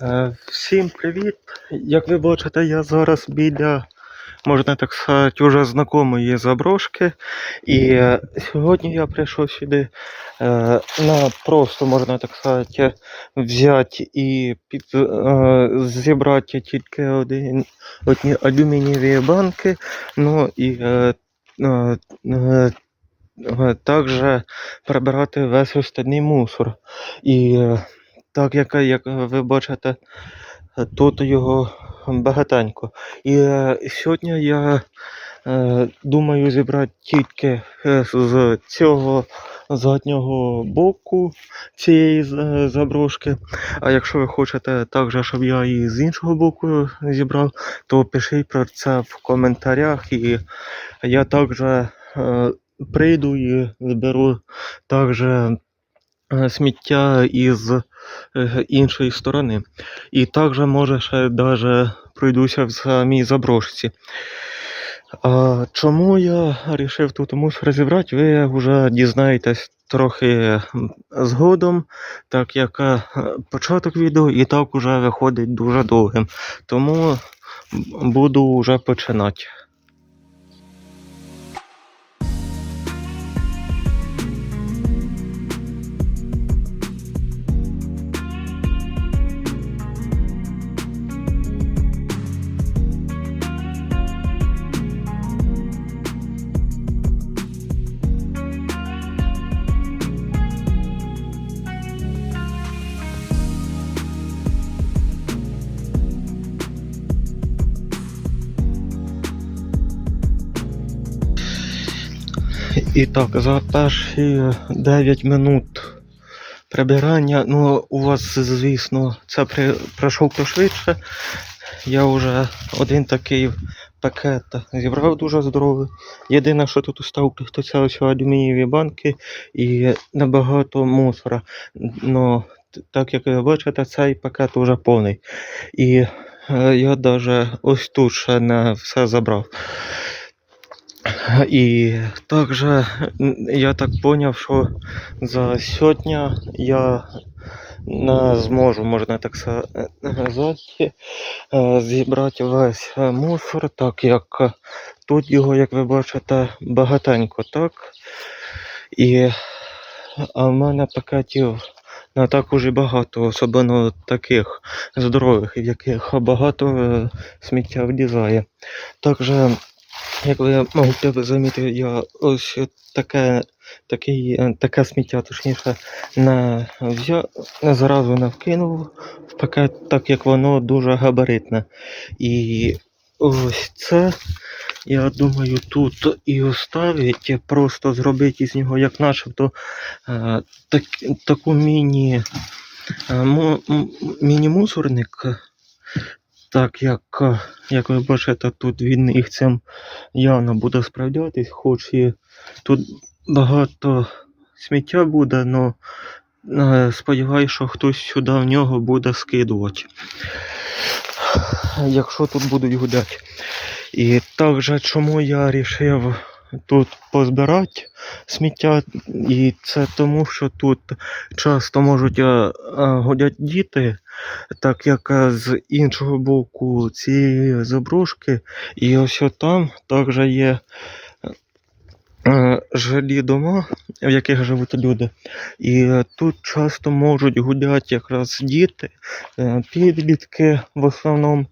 Е, Всім привіт! Як ви бачите, я зараз біля, можна так сказати, уже знайомої заброшки. І е, сьогодні я прийшов сюди е, на просто, можна так сказати, взяти і під, зібрати тільки один, одні алюмінієві банки. Ну і також прибирати весь остальний мусор. І так як, як ви бачите, тут його багатенько. І е, сьогодні я е, думаю зібрати тільки е, з цього заднього боку цієї е, заброшки. А якщо ви хочете також, щоб я і з іншого боку зібрав, то пишіть про це в коментарях. І я також е, прийду і зберу також е, сміття із іншої сторони. І також може ще даже пройдуся в самій заброшці. А чому я вирішив тут мусор розібрати, ви вже дізнаєтесь трохи згодом, так як е, початок відео і так уже виходить дуже довгим. Тому буду вже починати. І так, за перші 9 минут прибирання, ну у вас, звісно, це при, пройшов пошвидше. Я вже один такий пакет зібрав дуже здоровий. Єдине, що тут устав, то це ось алюмінієві банки і набагато мусора. Т- так як ви бачите, цей пакет вже повний. І е, я навіть ось тут ще не все забрав. І також я так зрозумів, що за сьогодні я не зможу, можна так сказати, е, зібрати весь е, мусор, так як тут його, як ви бачите, багатенько, так? І а в мене пакетів не так уже багато, особливо таких здорових, в яких багато е, сміття влізає. Також, як ви можете замітити, я ось таке, такий, е, таке сміття, точніше, не взяв, не зразу не вкинув в пакет, так як воно дуже габаритне. І ось це, я думаю, тут і оставить, просто зробити із нього як начебто е, так, таку міні, Так як, е, як ви бачите, тут він їх цим явно буде справлятись, хоч і тут багато сміття буде, але сподіваюся, що хтось сюди в нього буде скидувати. Якщо тут будуть гуляти. І також чому я вирішив тут позбирати сміття, і це тому, що тут часто можуть е, е, гуляти діти, так як е, з іншого боку цієї заброшки, і ось там також є жилі дома, в яких живуть люди. І тут часто можуть гуляти якраз діти, підлітки в основному.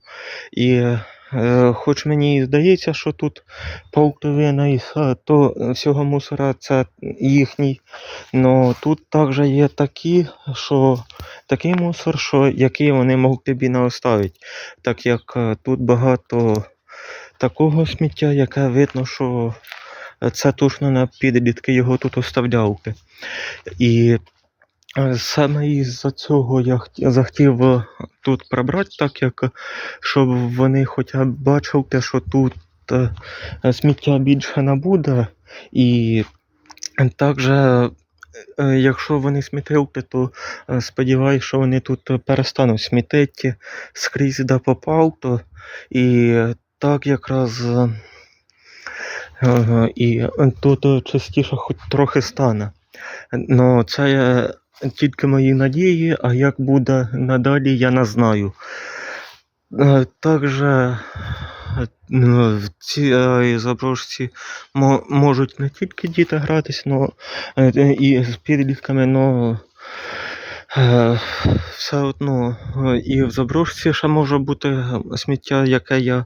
І хоч мені і здається, що тут половина із е, то всього мусора це їхній. Но тут також є такі, що такий мусор, що який вони можуть тобі не оставити. Так як е, тут багато такого сміття, яке видно, що це точно не підлітки його тут оставляли. І е, саме із-за цього я захотів е, тут прибрати, так як е, щоб вони хоча б бачили, що тут е, е, сміття більше не буде. І також, е, якщо вони смітилки, то е, сподіваюся, що вони тут е, перестануть смітити скрізь, де попав, то і так якраз. е, і е, тут е, частіше хоч трохи стане. Ну, це е, тільки мої надії, а як буде надалі, я не знаю. Е, Також е, в цій заброшці можуть не тільки діти гратись, но е, і з підлітками, но е, все одно е, і в заброшці ще може бути сміття, яке я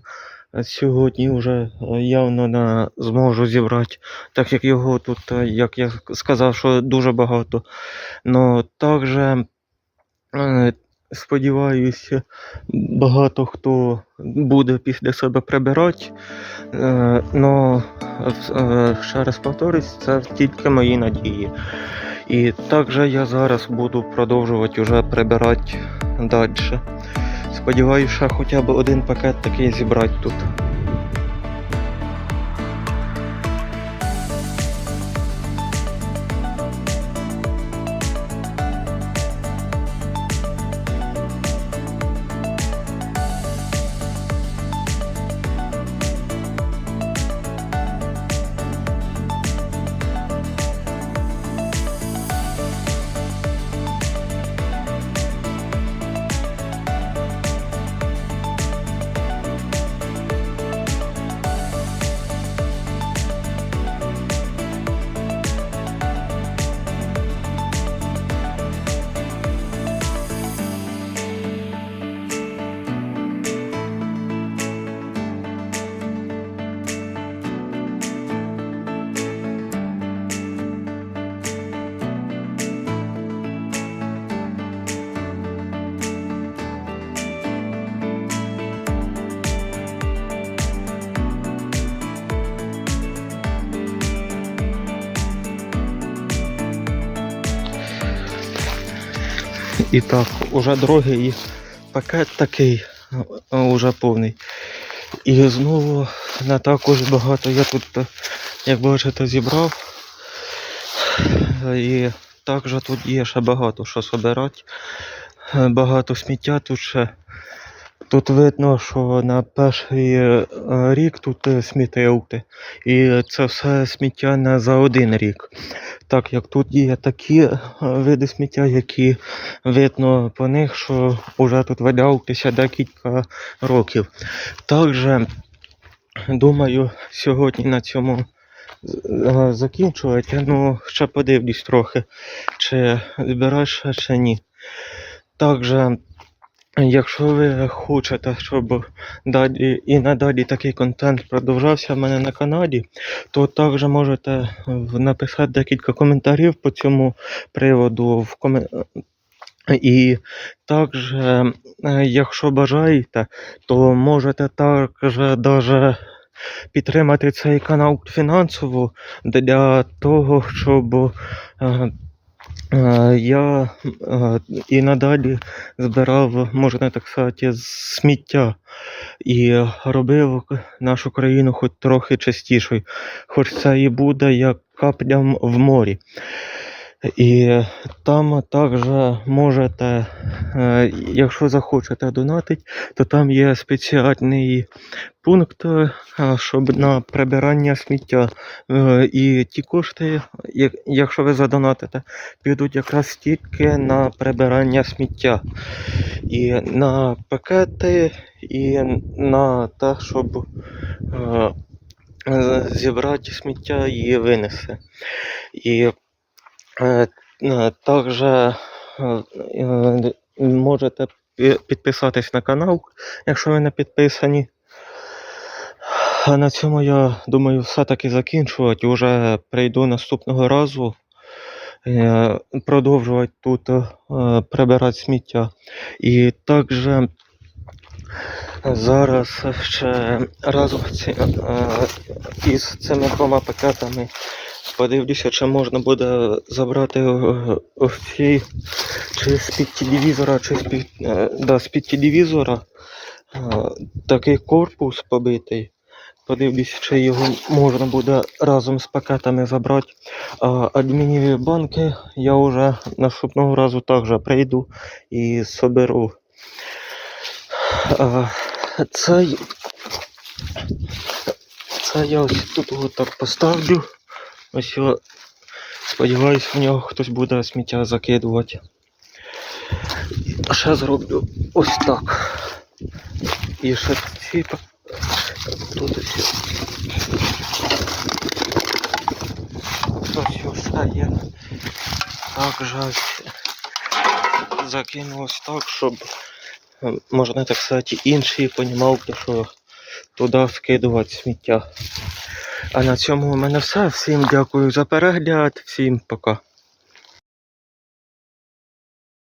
сьогодні вже е, явно не зможу зібрати, так як його тут, е, як я сказав, що дуже багато. Но також е, сподіваюся, багато хто буде після себе прибирати. Но е, ще раз повторюсь, це тільки мої надії. І також я зараз буду продовжувати вже прибирати далі. Сподіваюся, хоча б один пакет такий зібрати тут. І так, уже другий пакет такий, е, уже повний. І знову не також багато я тут, е, як бачите, зібрав. І також тут є ще багато що збирати. Е, Багато сміття тут ще. Тут видно, що на перший е, рік тут е, смітилки. І це все сміття не за один рік. Так як тут є такі е, види сміття, які видно по них, що вже тут валялися декілька років. Також думаю сьогодні на цьому закінчувати. Ну, ще подивлюсь трохи, чи збираєш чи ні. Також, якщо ви хочете, щоб далі і надалі такий контент продовжався в мене на каналі, то також можете написати декілька коментарів по цьому приводу в комен... І також, е, якщо бажаєте, то можете також даже підтримати цей канал фінансово для того, щоб е, я е, і надалі збирав, можна так сказати, сміття і робив нашу країну хоч трохи чистішою, хоч це і буде як каплям в морі. І там також можете, е, якщо захочете донатити, то там є спеціальний пункт, е, щоб на прибирання сміття. Е, І ті кошти, якщо ви задонатите, підуть якраз тільки на прибирання сміття. І на пакети, і на те, щоб зібрати сміття і винести. І Також е, е, можете підписатись на канал, якщо ви не підписані. А на цьому я думаю все-таки закінчувати. Уже прийду наступного разу е, продовжувати тут е, прибирати сміття. І також зараз ще разом е, із цими двома пакетами подивлюся, чи можна буде забрати е, чи з-під телевізора, чи з-під, е, да, з-під телевізора е, такий корпус побитий. Подивлюсь, чи його можна буде разом з пакетами забрати. А алюмінієві банки я вже наступного разу також прийду і соберу. А, Цей, це я ось тут так поставлю. Ось його Сподіваюсь, в нього хтось буде сміття закидувати. Ще зроблю ось так. І ще ці тут ось. Ще є. Так жаль. Закину ось так, щоб е, можна так сказати, інший понімав, що туди скидувати сміття. А на цьому у мене все. Всім дякую за перегляд, всім пока.